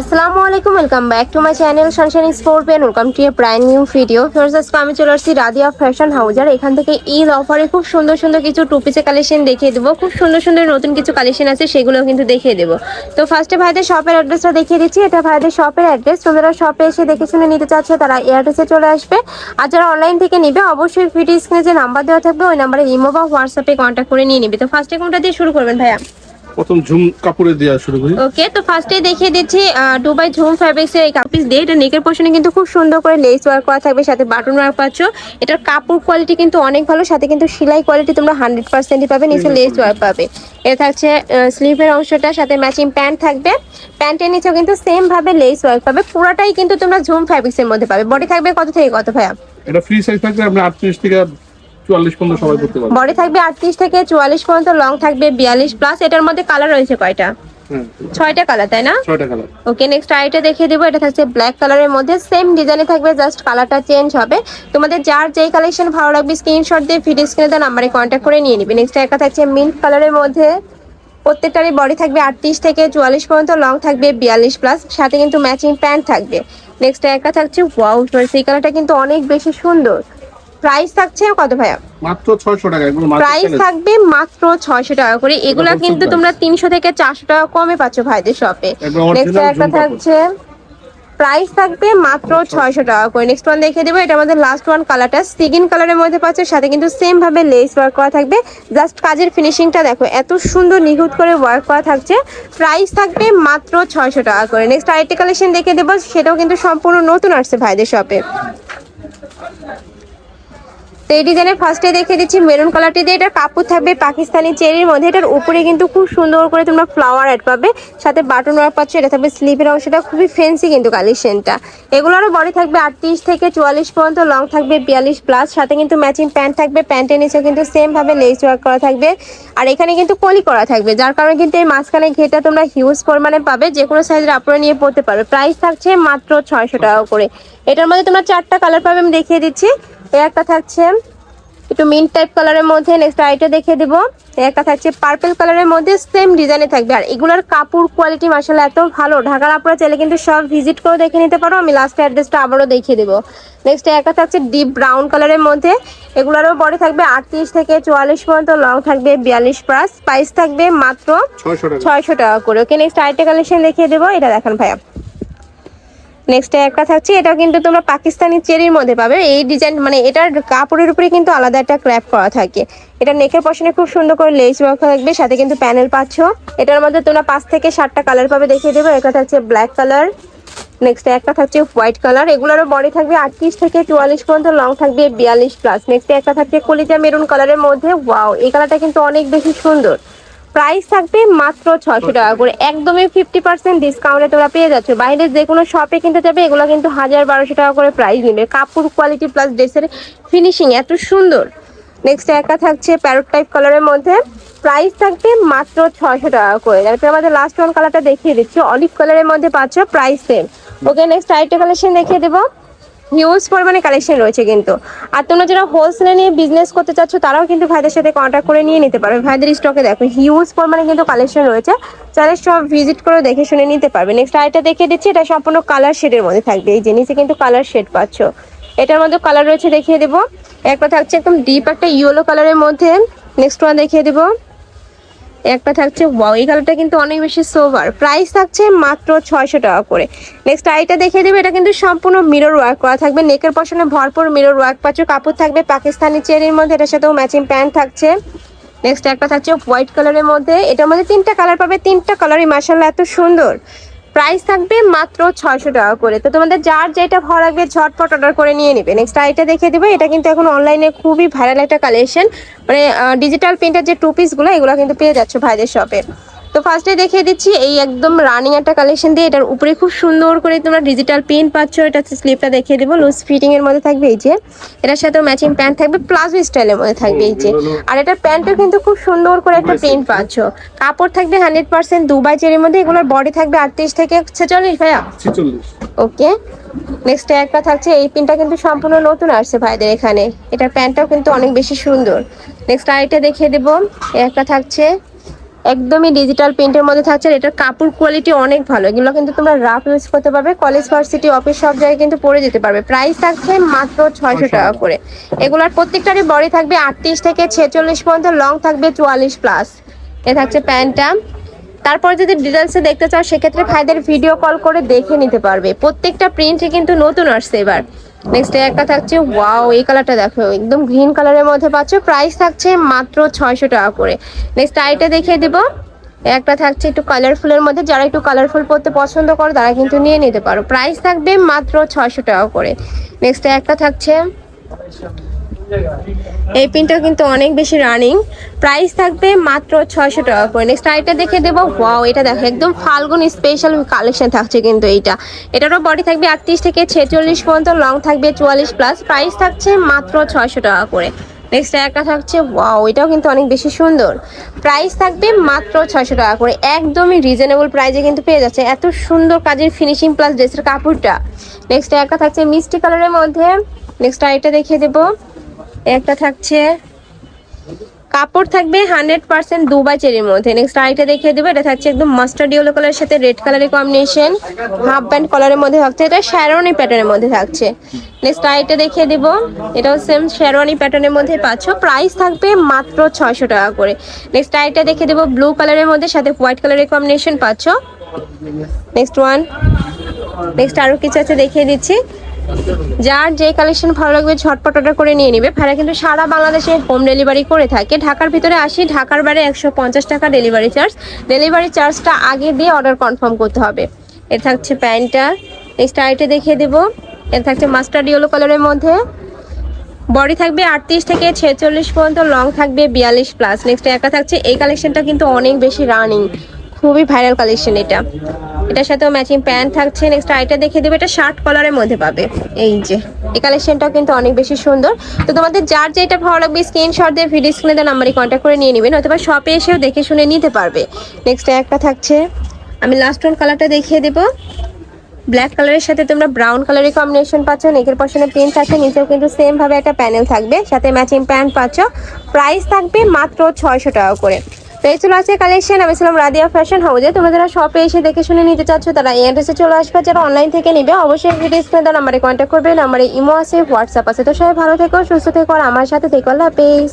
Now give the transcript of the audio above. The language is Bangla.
আসসালামু আলাইকুম welcome back to my channel sunshine স্পোর্টবেন welcome to a brand new video first আজকে আমি চলে আসছি রাদিয়া ফ্যাশন হাউজার এখান থেকে ঈদ অফারে খুব সুন্দর সুন্দর কিছু টু পিসের কালেকশন দেখিয়ে দেবো। খুব সুন্দর সুন্দর নতুন কিছু কালেকশন আছে সেগুলো কিন্তু দেখিয়ে দেবো। তো ফার্স্টে ভাইদের শপের অ্যাড্রেসটা দেখিয়ে দিচ্ছি। এটা ভাইদের শপের অ্যাড্রেস তোমরা শপে এসে দেখে শুনে নিতে চাচ্ছ, তারা এই অ্যাড্রেসে চলে আসবে। আর যারা অনলাইন থেকে নিবে, অবশ্যই ভিডিও স্ক্রিনে যে নাম্বার দেওয়া থাকবে, ওই নাম্বারে ইমো বা হোয়াটসঅ্যাপে কন্ট্যাক্ট করে নিয়ে নিবে। তো ফার্স্টে কোনটা দিয়ে শুরু করবেন ভাইয়া। প্রথম ঝুম কাপড়ে দেওয়া শুরু করি। ওকে তো ফার্স্টেই দেখিয়ে দিচ্ছি দুবাই ঝুম ফ্যাব্রিক্স এর এই কাপিস দিয়ে। এটা নেকের পোর্শনে কিন্তু খুব সুন্দর করে লেস ওয়ার্ক করা থাকবে সাথে বাটন ওয়ার্ক পাচ্ছ। এটার কাপড় কোয়ালিটি কিন্তু অনেক ভালো সাথে কিন্তু সেলাই কোয়ালিটি তোমরা হান্ড্রেড পার্সেন্টই পাবে নিচে লেস ওয়ার্ক পাবে। এটা থাকছে স্লিভের অংশটা সাথে ম্যাচিং প্যান্ট থাকবে। প্যান্টের নিচেও কিন্তু সেম ভাবে লেস ওয়ার্ক পাবে পুরোটাই কিন্তু তোমরা ঝুম ফ্যাব্রিক্স এর মধ্যে পাবে। বডি থাকবে কত থেকে কত ভাইয়া? এটা ফ্রি সাইজ থাকবে আপনি আটত্রিশ থেকে চুয়াল্লিশ পর্যন্ত সবাই করতে পারবেন বডি থাকবে আটত্রিশ থেকে চুয়াল্লিশ পর্যন্ত লং থাকবে বিয়াল্লিশ প্লাস এটার মধ্যে কালার রয়েছে কয়টা? ছয়টা কালার তাই না? ছয়টা কালার ওকে নেক্সট আইটা দেখিয়ে দেবো। এটা থাকছে ব্ল্যাক কালারের মধ্যে। সেম ডিজাইনে থাকবে জাস্ট কালারটা চেঞ্জ হবে। তোমাদের যার যেই কালেকশন ভালো লাগবে স্ক্রিনশট দিয়ে ভিডিও স্ক্রিনে দেওয়া নাম্বারে কন্ট্যাক্ট করে নিয়ে নিবে। নেক্সট একটা থাকছে মিন্ট কালারের মধ্যে। প্রত্যেকটারই বডি থাকবে আটত্রিশ থেকে চুয়াল্লিশ পর্যন্ত লং থাকবে বিয়াল্লিশ প্লাস সাথে কিন্তু ম্যাচিং প্যান্ট থাকবে। নেক্সট একটা থাকছে ওয়াও সেই কালারটা কিন্তু অনেক বেশি সুন্দর। প্রাইস থাকছে কত ভাইয়া? মাত্র ছয়শো টাকা এগুলো প্রাইস থাকবে মাত্র ছয়শো টাকা করে। এগুলা কিন্তু তোমরা তিনশো থেকে চারশো টাকা কমে পাচ্ছ ভাইদের শপে নেক্সট একটা থাকছে। প্রাইস থাকবে মাত্র ছয়শো। টাকা করে। নেক্সট ওয়ান দেখে দেবো। এটা আমাদের লাস্ট ওয়ান কালারটা সিগিন কালারের মধ্যে পাচ্ছ সাথে কিন্তু সেম ভাবে লেস ওয়ার্ক করা থাকবে। জাস্ট কাজের ফিনিশিংটা দেখো এত সুন্দর নিখুঁত করে ওয়ার্ক করা থাকছে। প্রাইস থাকবে মাত্র ছয়শো টাকা করে। নেক্সট আরেকটি কালেকশন দেখে দেবো। সেটাও কিন্তু সম্পূর্ণ নতুন আসছে ভাইদের শপে তো এই ডিজাইনের ফার্স্টে দেখে দিচ্ছি মেরুন কালারটি দিয়ে। এটা কাপড় থাকবে পাকিস্তানি চেরির মধ্যে। এটার উপরে কিন্তু খুব সুন্দর করে তোমরা ফ্লাওয়ার অ্যাড পাবে। সাথে বাটন ওয়ার পাচ্ছ, এটা থাকবে স্লিপের অংশটা। খুবই ফেন্সি কিন্তু কালেকশনটা এগুলোরও বডি থাকবে আটত্রিশ থেকে চুয়াল্লিশ পর্যন্ত। লং থাকবে বিয়াল্লিশ প্লাস সাথে কিন্তু ম্যাচিং প্যান্ট থাকবে। প্যান্টের নিচেও কিন্তু সেমভাবে লেস ওয়ার্ক করা থাকবে। আর এখানে কিন্তু কলি করা থাকবে, যার কারণে কিন্তু এই মাঝখানে ঘেটা তোমরা হিউজ পরিমাণে পাবে। যে কোনো সাইজের আপনারা নিয়ে পড়তে পারবে। প্রাইস থাকছে মাত্র ছয়শো টাকা করে। এটার মধ্যে তোমরা চারটা কালার পাবে, আমি দেখিয়ে দিচ্ছি। একটা থাকছে একটু মিন্ট টাইপ কালারের মধ্যে নেক্সট আইটা দেখিয়ে দেবো। একটা থাকছে পার্পেল কালারের মধ্যে সেম ডিজাইনে থাকবে। আর এগুলোর কাপড় কোয়ালিটি মাসাল্লাহ এত ভালো। ঢাকার আপনারা চাইলে কিন্তু সব ভিজিট করে দেখে নিতে পারো। আমি লাস্ট অ্যাড্রেসটা আবারও দেখিয়ে দেবো। নেক্সট একটা থাকছে ডিপ ব্রাউন কালারের মধ্যে। এগুলোরও বডি থাকবে আটত্রিশ থেকে চুয়াল্লিশ পর্যন্ত লং থাকবে বিয়াল্লিশ প্লাস প্রাইস থাকবে মাত্র ছয়শো টাকা। করে। ওকে নেক্সট আরেকটা কালেকশন দেখিয়ে দেবো। এটা দেখেন ভাইয়া। নেক্সট একটা থাকছে এটা কিন্তু তোমরা পাকিস্তানি চেরির মধ্যে পাবে। এই ডিজাইন মানে এটার কাপড়ের উপরে কিন্তু আলাদা একটা ক্র্যাপ করা থাকে। এটা নেকের পশনে খুব সুন্দর করে লেস ওয়ার্ক থাকবে, সাথে কিন্তু প্যানেল পাচ্ছ। এটার মধ্যে তোমরা পাঁচ থেকে সাতটা কালার পাবে, দেখিয়ে দেবো। একটা থাকছে ব্ল্যাক কালার নেক্সট একটা থাকছে হোয়াইট কালার এগুলোরও বডি থাকবে আটত্রিশ থেকে চুয়াল্লিশ পর্যন্ত লং থাকবে বিয়াল্লিশ প্লাস নেক্সট একটা থাকছে কলিজা মেরুন কালারের মধ্যে। ওয়াও এই কালারটা কিন্তু অনেক বেশি সুন্দর। প্রাইস থাকবে মাত্র ছশো টাকা করে। একদমই ফিফটি পার্সেন্ট ডিসকাউন্টে তোমরা পেয়ে যাচ্ছ। বাইরে যে কোনো শপে কিনতে যাবে, এগুলো কিন্তু হাজার বারোশো টাকা করে প্রাইস নেবে। কাপড় কোয়ালিটি প্লাস ড্রেসের ফিনিশিং এত সুন্দর। নেক্সট একটা থাকছে প্যারোট টাইপ কালারের মধ্যে। প্রাইস থাকবে মাত্র ছয়শো টাকা করে। তারপরে আমাদের লাস্ট ওয়ান কালারটা দেখিয়ে দিচ্ছি। অলিভ কালারের মধ্যে পাচ্ছ প্রাইস সেম ওকে নেক্সট আরেকটা কালেকশন দেখিয়ে দেবো। হিউজ পরিমাণে কালেকশন রয়েছে কিন্তু। আর তোমরা যারা হোলসেলে নিয়ে বিজনেস করতে চাচ্ছ, তারাও কিন্তু ভাইদের সাথে কন্ট্যাক্ট করে নিয়ে নিতে পারবে ভাইদের স্টকে দেখো হিউজ পরিমাণে কিন্তু কালেকশন রয়েছে। চাইলে সব ভিজিট করে দেখে শুনে নিতে পারবে। নেক্সট আরেকটা দেখে দিচ্ছি, এটা সম্পূর্ণ কালার শেডের মধ্যে থাকবে। এই জিনিসে কিন্তু কালার শেড পাচ্ছ। এটার মধ্যে কালার রয়েছে দেখিয়ে দেবো। একটা থাকছে একদম ডিপ একটা ইয়েলো কালারের মধ্যে। নেক্সট ওয়ান দেখিয়ে দেবো। একটা থাকছে ওয়াও এই কালারটা কিন্তু অনেক বেশি সোভার প্রাইস থাকছে মাত্র ছয়শো টাকা করে। নেক্সট আইটা দেখে দেবে, এটা কিন্তু সম্পূর্ণ মিরর ওয়ার্ক করা থাকবে। নেকের পশনে ভরপুর মিরর ওয়ার্ক পাচ্ছ, কাপড় থাকবে পাকিস্তানি চেরির মধ্যে, এটার সাথেও ম্যাচিং প্যান্ট থাকছে। নেক্সট একটা থাকছে হোয়াইট কালারের মধ্যে, এটার মধ্যে তিনটা কালার পাবে, তিনটা কালারই মার্শাল্লাহ এত সুন্দর। প্রাইস থাকবে মাত্র ছয়শো টাকা করে। তো তোমাদের যার যেটা ভালো লাগবে ঝটপট অর্ডার করে নিয়ে নেবে। নেক্সট আইটা দেখে দেবে, এটা কিন্তু এখন অনলাইনে খুবই ভাইরাল একটা কালেকশন মানে ডিজিটাল প্রিন্টের যে টু পিসগুলো এগুলো কিন্তু পেয়ে যাচ্ছে ভাইদের শপে তো ফার্স্টে দেখিয়ে দিচ্ছি এই একদম রানিং একটা কালেকশন দিয়ে এটার উপরে খুব সুন্দর করে তোমরা ডিজিটাল প্রিন্ট পাচ্ছ এটা স্লিপটা দেখিয়ে দেবো লুজ ফিটিং এর মধ্যে থাকবে এই যে এটার সাথেও ম্যাচিং প্যান্ট থাকবে প্লাজো স্টাইলের মধ্যে থাকবে এই যে। আর এটার প্যান্টও কিন্তু খুব সুন্দর করে একটা প্রিন্ট পাচ্ছ। কাপড় থাকবে হান্ড্রেড পার্সেন্ট দুবাই চেরির মধ্যে এগুলোর বডি থাকবে আটত্রিশ থেকে ছেচল্লিশ ভাইয়া? ওকে নেক্সট একটা থাকছে এই পিনটা কিন্তু সম্পূর্ণ নতুন আসছে ভাইদের এখানে। এটার প্যান্টটাও কিন্তু অনেক বেশি সুন্দর। নেক্সট আরেকটা দেখিয়ে দেবো একটা থাকছে একদমই ডিজিটাল প্রিন্টের মধ্যে থাকছে আর এটার কাপড় কোয়ালিটি অনেক ভালো। এগুলো কিন্তু তোমরা রাফ ইউজ করতে পারবে। কলেজ ভার্সিটি অফিস সব জায়গায় কিন্তু পরে যেতে পারবে। প্রাইস থাকছে মাত্র ছয়শো টাকা করে। এগুলোর প্রত্যেকটারই বডি থাকবে আটত্রিশ থেকে ছেচল্লিশ পর্যন্ত লং থাকবে চুয়াল্লিশ প্লাস এ থাকছে প্যান্টটা তারপর যদি ডিটেলসে দেখতে চাও সেক্ষেত্রে ভাইদের ভিডিও কল করে দেখে নিতে পারবে। প্রত্যেকটা প্রিন্টই কিন্তু নতুন আসছে এবার। নেক্সট একটা থাকছে ওয়াও এই কালারটা দেখো, একদম গ্রিন কালারের মধ্যে পাচ্ছ প্রাইস থাকছে মাত্র ছয়শো টাকা করে। নেক্সট আইটা দেখিয়ে দেবো, একটা থাকছে একটু কালারফুলের মধ্যে, যারা একটু কালারফুল পরতে পছন্দ করো, তারা কিন্তু নিয়ে নিতে পারো। প্রাইস থাকবে মাত্র ছয়শো টাকা করে। নেক্সট একটা থাকছে এই পিনটা কিন্তু অনেক বেশি রানিং প্রাইস থাকবে মাত্র ছয়শো টাকা করে। নেক্সট আইটা দেখে দেবো। ওয়াও এটা দেখো, একদম ফাল্গুন স্পেশাল কালেকশন থাকছে কিন্তু এইটা। এটারও বডি থাকবে আটত্রিশ থেকে ছেচল্লিশ পর্যন্ত লং থাকবে চুয়াল্লিশ প্লাস প্রাইস থাকছে মাত্র ছয়শো টাকা করে। নেক্সট একটা থাকছে ওয়াও এটাও কিন্তু অনেক বেশি সুন্দর। প্রাইস থাকবে মাত্র ছয়শো টাকা করে। একদমই রিজনেবল প্রাইসে কিন্তু পেয়ে যাচ্ছে। এত সুন্দর কাজের ফিনিশিং প্লাস ড্রেসের কাপড়টা। নেক্সট একটা থাকছে মিষ্টি কালারের মধ্যে। নেক্সট আইটা দেখিয়ে দেবো। একটা থাকছে, কাপড় থাকবে হান্ড্রেড পার্সেন্ট দুবাই চেরির মধ্যে। নেক্সট আইটা দেখিয়ে দেবো, এটা থাকছে একদম মাস্টার্ড ইয়েলো কালারের সাথে রেড কালারের কম্বিনেশন হাফ প্যান্ট কালারের মধ্যে থাকছে, এটা শ্যারোনি প্যাটার্নের মধ্যে থাকছে। নেক্সট আইটা দেখিয়ে দেবো, এটাও সেম শ্যারোনি প্যাটার্নের মধ্যে পাচ্ছ প্রাইস থাকবে মাত্র ছয়শো টাকা করে। নেক্সট আইটা দেখিয়ে দেবো ব্লু কালারের মধ্যে সাথে হোয়াইট কালারের কম্বিনেশন পাচ্ছ। নেক্সট ওয়ান নেক্সট আরও কিছু আছে দেখিয়ে দিচ্ছি। যার যে কালেকশন ভালো লাগবে ঝটপট অর্ডার করে নিয়ে নিবে। ভাড়া কিন্তু সারা বাংলাদেশে হোম ডেলিভারি করে থাকে। ঢাকার ভিতরে আসি, ঢাকার বাইরে একশো পঞ্চাশ টাকা ডেলিভারি চার্জ ডেলিভারি চার্জটা আগে দিয়ে অর্ডার কনফার্ম করতে হবে। এর থাকছে প্যান্টটা। নেক্সট আইটে দেখিয়ে দেবো। এর থাকছে মাস্টার্ড ইয়েলো কালারের মধ্যে। বডি থাকবে আটত্রিশ থেকে ছেচল্লিশ পর্যন্ত লং থাকবে বিয়াল্লিশ প্লাস নেক্সট একা থাকছে। এই কালেকশনটা কিন্তু অনেক বেশি রানিং খুবই ভাইরাল কালেকশন এটা। এটার সাথেও ম্যাচিং প্যান্ট থাকছে। নেক্সট আইটা দেখে দেবে, এটা শার্ট কলারের মধ্যে পাবে। এই যে, এই কালেকশনটাও কিন্তু অনেক বেশি সুন্দর। তো তোমাদের যার যেটা ভালো লাগবে স্ক্রিনশট দিয়ে ভিডিও স্ক্রিনে দেওয়া নাম্বারে কন্ট্যাক্ট করে নিয়ে নেবেন অথবা শপে এসেও দেখে শুনে নিতে পারবে। নেক্সট একটা থাকছে, আমি লাস্ট ওয়ান কালারটা দেখিয়ে দেবো। ব্ল্যাক কালারের সাথে তোমরা ব্রাউন কালারের কম্বিনেশন পাচ্ছ নেকের পশনে প্রিন্ট থাকছে, নিচেও কিন্তু সেমভাবে একটা প্যানেল থাকবে, সাথে ম্যাচিং প্যান্ট পাচ্ছ। প্রাইস থাকবে মাত্র ছয়শো টাকা করে। তো এই কালেকশন আমি ছিলাম রাদিয়া ফ্যাশন হাউজে তোমরা যারা শপে এসে দেখে শুনে নিতে চাচ্ছ, তারা এই অ্যাড্রেসে চলে আসবে। যারা অনলাইন থেকে নিবে, অবশ্যই ভিডিও স্ক্রিনে নাম্বারে কন্ট্যাক্ট করবে। নাম্বারে ইমো আছে হোয়াটসঅ্যাপ আছে। তো সবাই ভালো থেকো, সুস্থ থেকো, আর আমার সাথে থেকো। আল্লাহ হাফেজ।